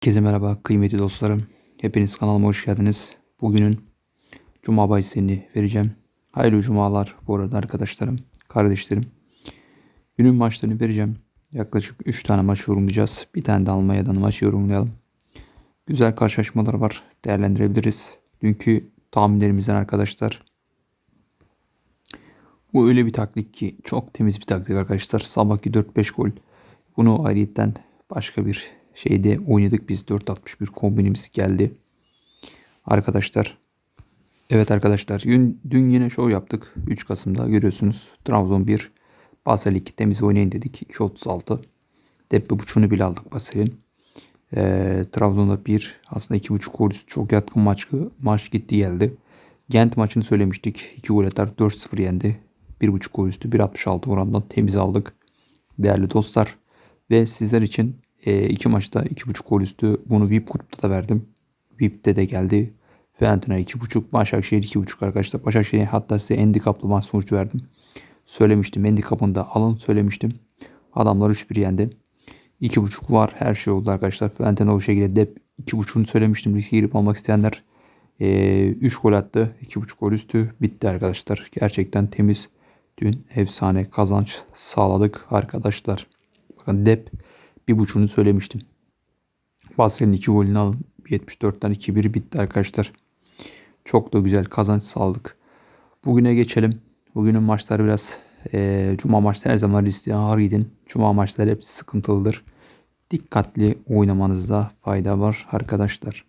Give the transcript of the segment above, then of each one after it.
Herkese merhaba kıymetli dostlarım. Hepiniz kanalıma hoş geldiniz. Bugünün Cuma bahisini vereceğim. Hayırlı cumalar bu arada arkadaşlarım, kardeşlerim. Günün maçlarını vereceğim. Yaklaşık 3 tane maç yorumlayacağız. Bir tane de Almanya'dan maç yorumlayalım. Güzel karşılaşmalar var. Değerlendirebiliriz. Dünkü tahminlerimizden arkadaşlar. Bu öyle bir taktik ki çok temiz bir taktik arkadaşlar. Sabahki 4-5 gol. Bunu ayrıyetten başka bir şeyde oynadık biz 4.61 kombinimiz geldi. Arkadaşlar evet arkadaşlar dün, yine show yaptık 3 Kasım'da görüyorsunuz Trabzon 1 Basel 2 temiz oynayın dedik 2.36 Deppe buçuğunu bile aldık Basel'in. Ee, Trabzon'da 1 aslında 2.5 gol çok yatkın maç, maç gitti geldi. Gent maçını söylemiştik. 2 gol atar 4-0 yendi. 1.5 gol üstü 1.66 orandan temiz aldık. Değerli dostlar. Ve sizler için e, iki maçta 2.5 gol üstü. Bunu VIP grupta da verdim. VIP'te de geldi. Fiorentina 2.5, Başakşehir 2.5 arkadaşlar. Başakşehir'e hatta size handikaplı maç sonucu verdim. Söylemiştim. Handikapını da alın söylemiştim. Adamlar 3-1 yendi. 2.5 var. Her şey oldu arkadaşlar. Fiorentina o şekilde dep 2.5'unu söylemiştim. Riske girip almak isteyenler e, 3 gol attı. 2.5 gol üstü bitti arkadaşlar. Gerçekten temiz. Dün efsane kazanç sağladık arkadaşlar. Bakın dep bir buçuğunu söylemiştim. Basri'nin iki golünü alın. 74'ten 2-1 bitti arkadaşlar. Çok da güzel kazanç sağladık. Bugüne geçelim. Bugünün maçları biraz e, Cuma maçları her zaman riskli ağır gidin. Cuma maçları hepsi sıkıntılıdır. Dikkatli oynamanızda fayda var arkadaşlar.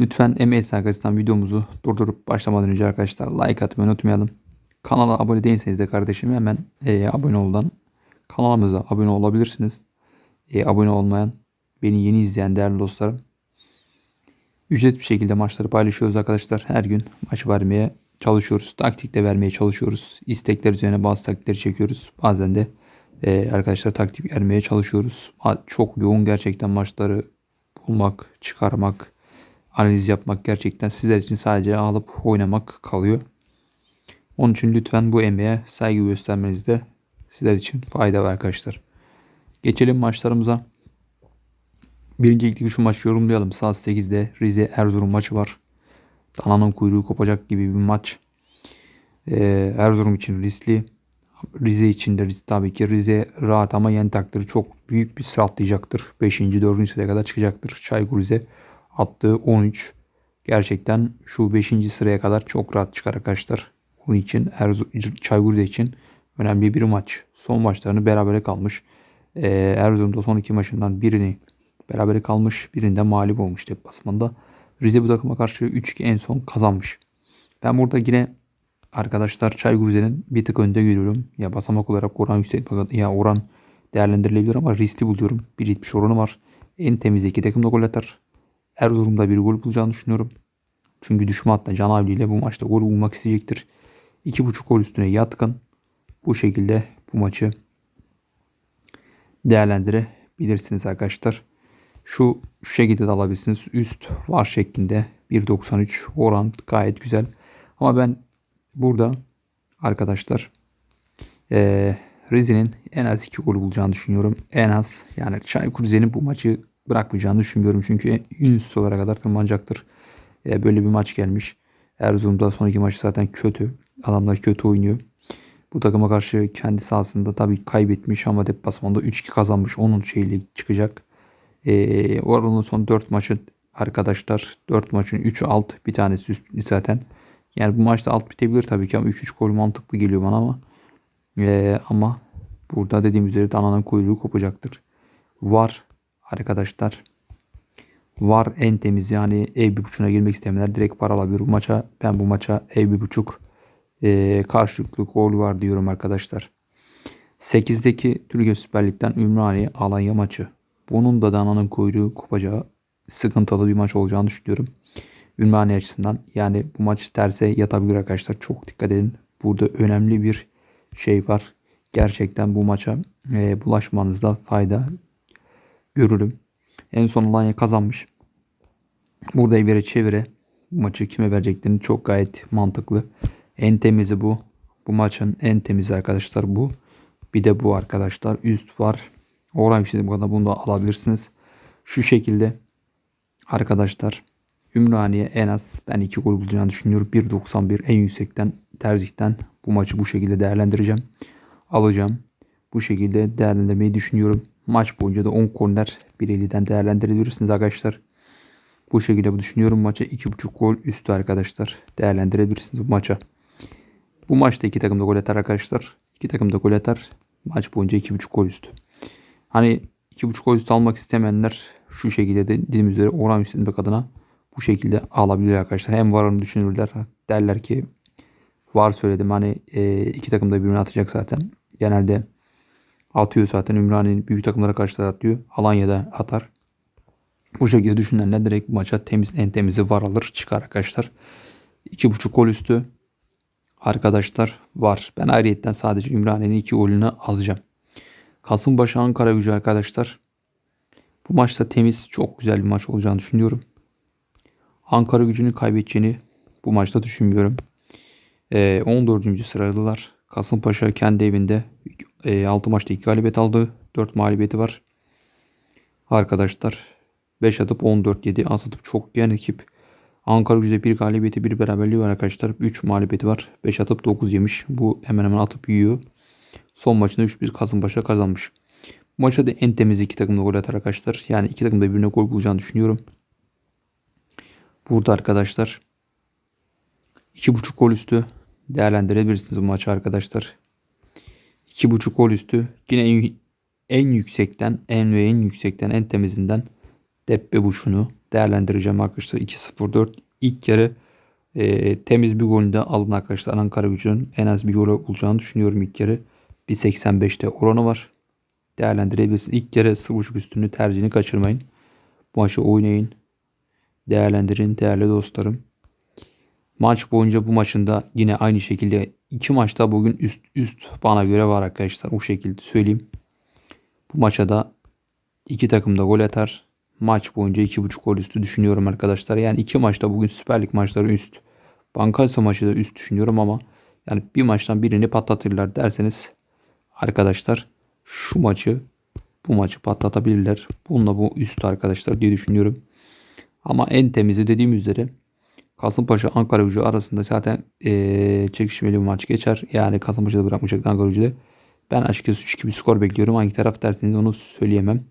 Lütfen MS arkadaşlar videomuzu durdurup başlamadan önce arkadaşlar like atmayı unutmayalım. Kanala abone değilseniz de kardeşim hemen e, abone oldan kanalımıza abone olabilirsiniz. E, abone olmayan, beni yeni izleyen değerli dostlarım. Ücret bir şekilde maçları paylaşıyoruz arkadaşlar. Her gün maç vermeye çalışıyoruz. Taktik de vermeye çalışıyoruz. İstekler üzerine bazı taktikleri çekiyoruz. Bazen de e, arkadaşlar taktik vermeye çalışıyoruz. Çok yoğun gerçekten maçları bulmak, çıkarmak, analiz yapmak gerçekten sizler için sadece alıp oynamak kalıyor. Onun için lütfen bu emeğe saygı göstermenizde sizler için fayda var arkadaşlar. Geçelim maçlarımıza. Birinci ligdeki şu maçı yorumlayalım. Saat 8'de Rize Erzurum maçı var. Dananın kuyruğu kopacak gibi bir maç. Ee, Erzurum için riskli. Rize için de risk tabii ki. Rize rahat ama yen takdirde çok büyük bir sıra atlayacaktır. 5. 4. sıraya kadar çıkacaktır. Çaykur Rize attığı 13. Gerçekten şu 5. sıraya kadar çok rahat çıkar arkadaşlar. Bunun için Erzurum, Çaykur Rize için önemli bir maç. Son maçlarını berabere kalmış. Ee, Erzurum'da son iki maçından birini berabere kalmış. Birinde mağlup olmuş deplasmanda. Rize bu takıma karşı 3-2 en son kazanmış. Ben burada yine arkadaşlar Çaykur Rize'nin bir tık önde görüyorum. Ya basamak olarak oran yüksek ya oran değerlendirilebilir ama riskli buluyorum. 1.70 oranı var. En temiz iki takım da gol atar. Erzurum'da bir gol bulacağını düşünüyorum. Çünkü düşme hatta Can Avli ile bu maçta gol bulmak isteyecektir. 2.5 gol üstüne yatkın. Bu şekilde bu maçı değerlendirebilirsiniz arkadaşlar. Şu, şu şekilde de alabilirsiniz. Üst var şeklinde 1.93 oran gayet güzel. Ama ben burada arkadaşlar e, Rize'nin en az 2 gol bulacağını düşünüyorum. En az yani Çaykur Rize'nin bu maçı bırakmayacağını düşünmüyorum. Çünkü en üst olarak kadar tırmanacaktır. E, böyle bir maç gelmiş. Erzurum'da son iki maçı zaten kötü. Adamlar kötü oynuyor. Bu takıma karşı kendi sahasında tabii kaybetmiş ama deplasmanda 3-2 kazanmış. Onun şeyle çıkacak. Ee, oranın son 4 maçı arkadaşlar 4 maçın 3'ü alt bir tanesi üst zaten. Yani bu maçta alt bitebilir tabii ki ama 3-3 gol mantıklı geliyor bana ama ee, ama burada dediğim üzere dananın kuyruğu kopacaktır. Var arkadaşlar. Var en temiz yani ev bir buçuğuna girmek istemeyenler direkt para alabilir bu maça. Ben bu maça ev bir buçuk e, karşılıklı gol var diyorum arkadaşlar. 8'deki Türkiye Süper Lig'den Ümraniye Alanya maçı. Bunun da dananın kuyruğu kopacağı sıkıntılı bir maç olacağını düşünüyorum. Ümraniye açısından. Yani bu maç terse yatabilir arkadaşlar. Çok dikkat edin. Burada önemli bir şey var. Gerçekten bu maça e, bulaşmanızda fayda görürüm. En son Alanya kazanmış. Burada evre çevire maçı kime vereceklerini çok gayet mantıklı. En temizi bu. Bu maçın en temizi arkadaşlar bu. Bir de bu arkadaşlar. Üst var. Oran yükseldi bu kadar bunu da alabilirsiniz. Şu şekilde arkadaşlar Ümraniye en az ben 2 gol bulacağını düşünüyorum. 1.91 en yüksekten tercihten bu maçı bu şekilde değerlendireceğim. Alacağım. Bu şekilde değerlendirmeyi düşünüyorum. Maç boyunca da 10 korner 1.50'den değerlendirebilirsiniz arkadaşlar. Bu şekilde bu düşünüyorum. Maça 2.5 gol üstü arkadaşlar. Değerlendirebilirsiniz bu maça. Bu maçta iki takım da gol atar arkadaşlar. İki takım da gol atar. Maç boyunca 2.5 gol üstü. Hani 2.5 gol üstü almak istemeyenler şu şekilde de dediğim üzere oran yükseltmek adına bu şekilde alabilir arkadaşlar. Hem varını düşünürler. Derler ki var söyledim hani e, iki takım da birbirine atacak zaten. Genelde atıyor zaten. Ümraniye'nin büyük takımlara karşı da atıyor. Alanya'da atar. Bu şekilde düşünenler direkt maça temiz en temizi var alır çıkar arkadaşlar. 2.5 gol üstü arkadaşlar var. Ben ayrıyetten sadece Ümraniye'nin 2 golünü alacağım. Kasımpaşa Ankara gücü arkadaşlar. Bu maçta temiz çok güzel bir maç olacağını düşünüyorum. Ankara gücünü kaybedeceğini bu maçta düşünmüyorum. Ee, 14. sıradalar. Kasımpaşa kendi evinde e, 6 maçta 2 galibiyet aldı. 4 mağlubiyeti var. Arkadaşlar 5 atıp 14 yedi. Az atıp çok gen ekip. Ankara gücüde bir galibiyeti bir beraberliği var arkadaşlar. 3 mağlubiyeti var. 5 atıp 9 yemiş. Bu hemen hemen atıp yiyor. Son maçında 3-1 Kasımpaşa kazanmış. Maçta da en temiz iki takım da gol atar arkadaşlar. Yani iki takım da birbirine gol bulacağını düşünüyorum. Burada arkadaşlar 2.5 gol üstü değerlendirebilirsiniz bu maçı arkadaşlar. 2.5 gol üstü yine en, en yüksekten en ve en yüksekten en temizinden Deppe Buş'unu değerlendireceğim arkadaşlar. 2-0-4 ilk yarı e, temiz bir golünü de alın arkadaşlar. Ankara gücünün en az bir gol bulacağını düşünüyorum ilk yarı. 1.85'te oranı var. Değerlendirebilirsiniz. İlk yarı 0.5 üstünü tercihini kaçırmayın. Bu maçı oynayın. Değerlendirin değerli dostlarım. Maç boyunca bu maçında yine aynı şekilde iki maçta bugün üst üst bana göre var arkadaşlar. O şekilde söyleyeyim. Bu maça da iki takım da gol atar. Maç boyunca iki buçuk gol üstü düşünüyorum arkadaşlar. Yani iki maçta bugün Süper Lig maçları üst. Bankası maçı da üst düşünüyorum ama yani bir maçtan birini patlatırlar derseniz arkadaşlar şu maçı bu maçı patlatabilirler. Bununla bu üst arkadaşlar diye düşünüyorum. Ama en temizi dediğim üzere Kasımpaşa Ankara gücü arasında zaten ee, çekişmeli bir maç geçer. Yani Kasımpaşa'da bırakmayacak Ankara gücü Ben açıkçası 3-2 bir skor bekliyorum. Hangi taraf derseniz onu söyleyemem.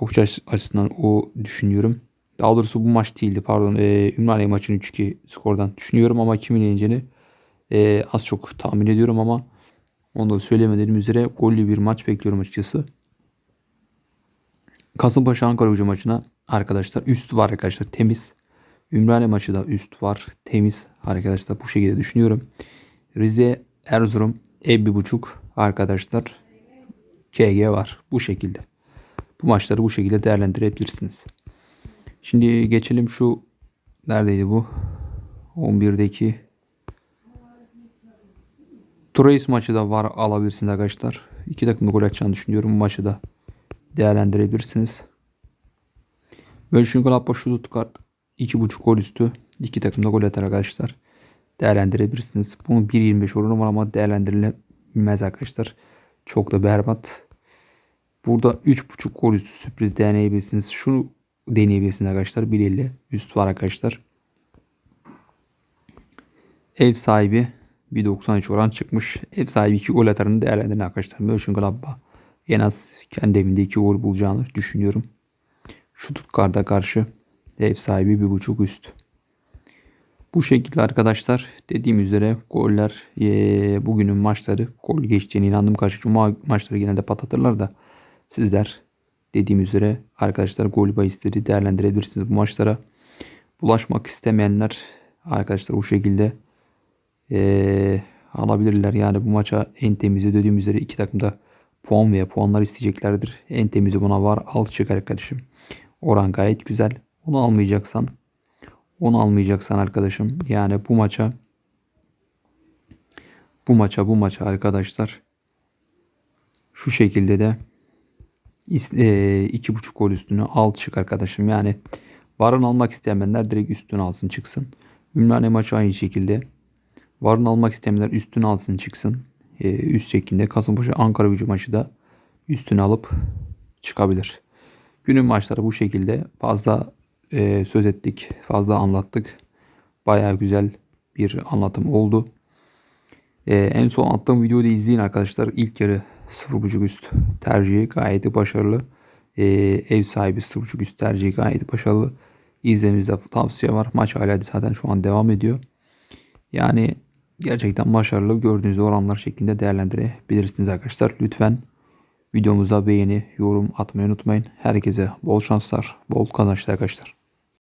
Okçu açısından o düşünüyorum. Daha doğrusu bu maç değildi pardon. E, Ümraniye maçını 3-2 skordan düşünüyorum ama kimin yeneceğini e, az çok tahmin ediyorum ama onu da söylemediğim üzere gollü bir maç bekliyorum açıkçası. Kasımpaşa Ankara gücü maçına arkadaşlar üst var arkadaşlar temiz. Ümraniye maçı da üst var temiz arkadaşlar bu şekilde düşünüyorum. Rize Erzurum ev bir buçuk arkadaşlar KG var bu şekilde. Bu maçları bu şekilde değerlendirebilirsiniz. Şimdi geçelim şu neredeydi bu? 11'deki Troyes maçı da var alabilirsiniz arkadaşlar. İki takım da gol atacağını düşünüyorum. Bu maçı da değerlendirebilirsiniz. Mönchengladbach Stuttgart 2.5 gol üstü. İki takım da gol atar arkadaşlar. Değerlendirebilirsiniz. Bunun 1.25 oranı var ama değerlendirilemez arkadaşlar. Çok da berbat. Burada 3.5 gol üstü sürpriz deneyebilirsiniz. Şunu deneyebilirsiniz arkadaşlar. 1.50 üst var arkadaşlar. Ev sahibi 1.93 oran çıkmış. Ev sahibi 2 gol atarını değerlendirin arkadaşlar. Mönchengladbach en az kendi evinde 2 gol bulacağını düşünüyorum. Şu tutkarda karşı ev sahibi 1.5 üst. Bu şekilde arkadaşlar dediğim üzere goller e, bugünün maçları gol geçeceğine inandım. Karşı cuma maçları genelde patlatırlar da Sizler dediğim üzere arkadaşlar gol bahisleri değerlendirebilirsiniz bu maçlara. Bulaşmak istemeyenler arkadaşlar bu şekilde ee, alabilirler. Yani bu maça en temizi dediğim üzere iki takım da puan veya puanlar isteyeceklerdir. En temizi buna var. Al çık arkadaşım. Oran gayet güzel. Onu almayacaksan onu almayacaksan arkadaşım yani bu maça bu maça bu maça arkadaşlar şu şekilde de iki buçuk gol üstünü al çık arkadaşım. Yani varın almak isteyenler direkt üstünü alsın çıksın. Ümraniye maçı aynı şekilde. Varın almak isteyenler üstünü alsın çıksın. E, üst şeklinde Kasımpaşa Ankara gücü maçı da üstünü alıp çıkabilir. Günün maçları bu şekilde. Fazla e, söz ettik, fazla anlattık. Baya güzel bir anlatım oldu. E, en son attığım videoyu da izleyin arkadaşlar. İlk yarı 0.5 üst tercihi gayet başarılı. E, ev sahibi 0.5 üst tercihi gayet başarılı. İzlememizde tavsiye var. Maç hala zaten şu an devam ediyor. Yani gerçekten başarılı gördüğünüz oranlar şeklinde değerlendirebilirsiniz arkadaşlar. Lütfen videomuza beğeni, yorum atmayı unutmayın. Herkese bol şanslar, bol kazançlar arkadaşlar.